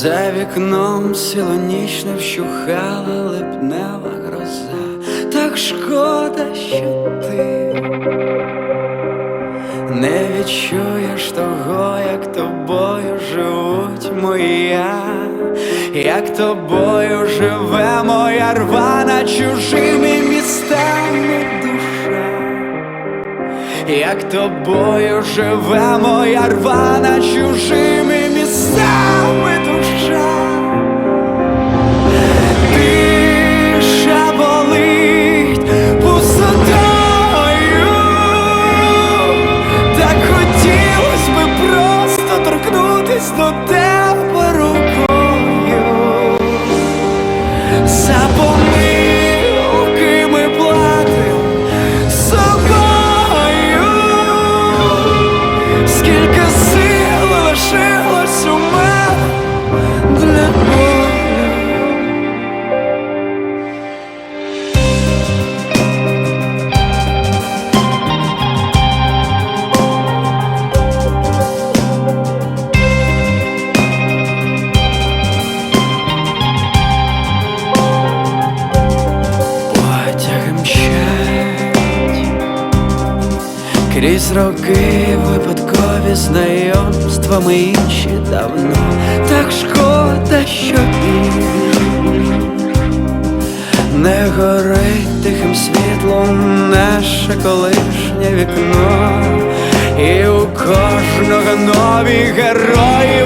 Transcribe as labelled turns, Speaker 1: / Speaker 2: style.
Speaker 1: за вікном не вщухала липнева гроза, так шкода, що ти не відчуєш того, як тобою живуть моя, як тобою живе моя рвана чужими містами душа. Як тобою живе моя рвана чужими до тебе рукою. За помилки ми платим собою, скільки сил лишилось у мене для болю. Крізь роки випадкові знайомствами інші давно. Так шкода, що не горить тихим світлом наше колишнє вікно, і у кожного нові герої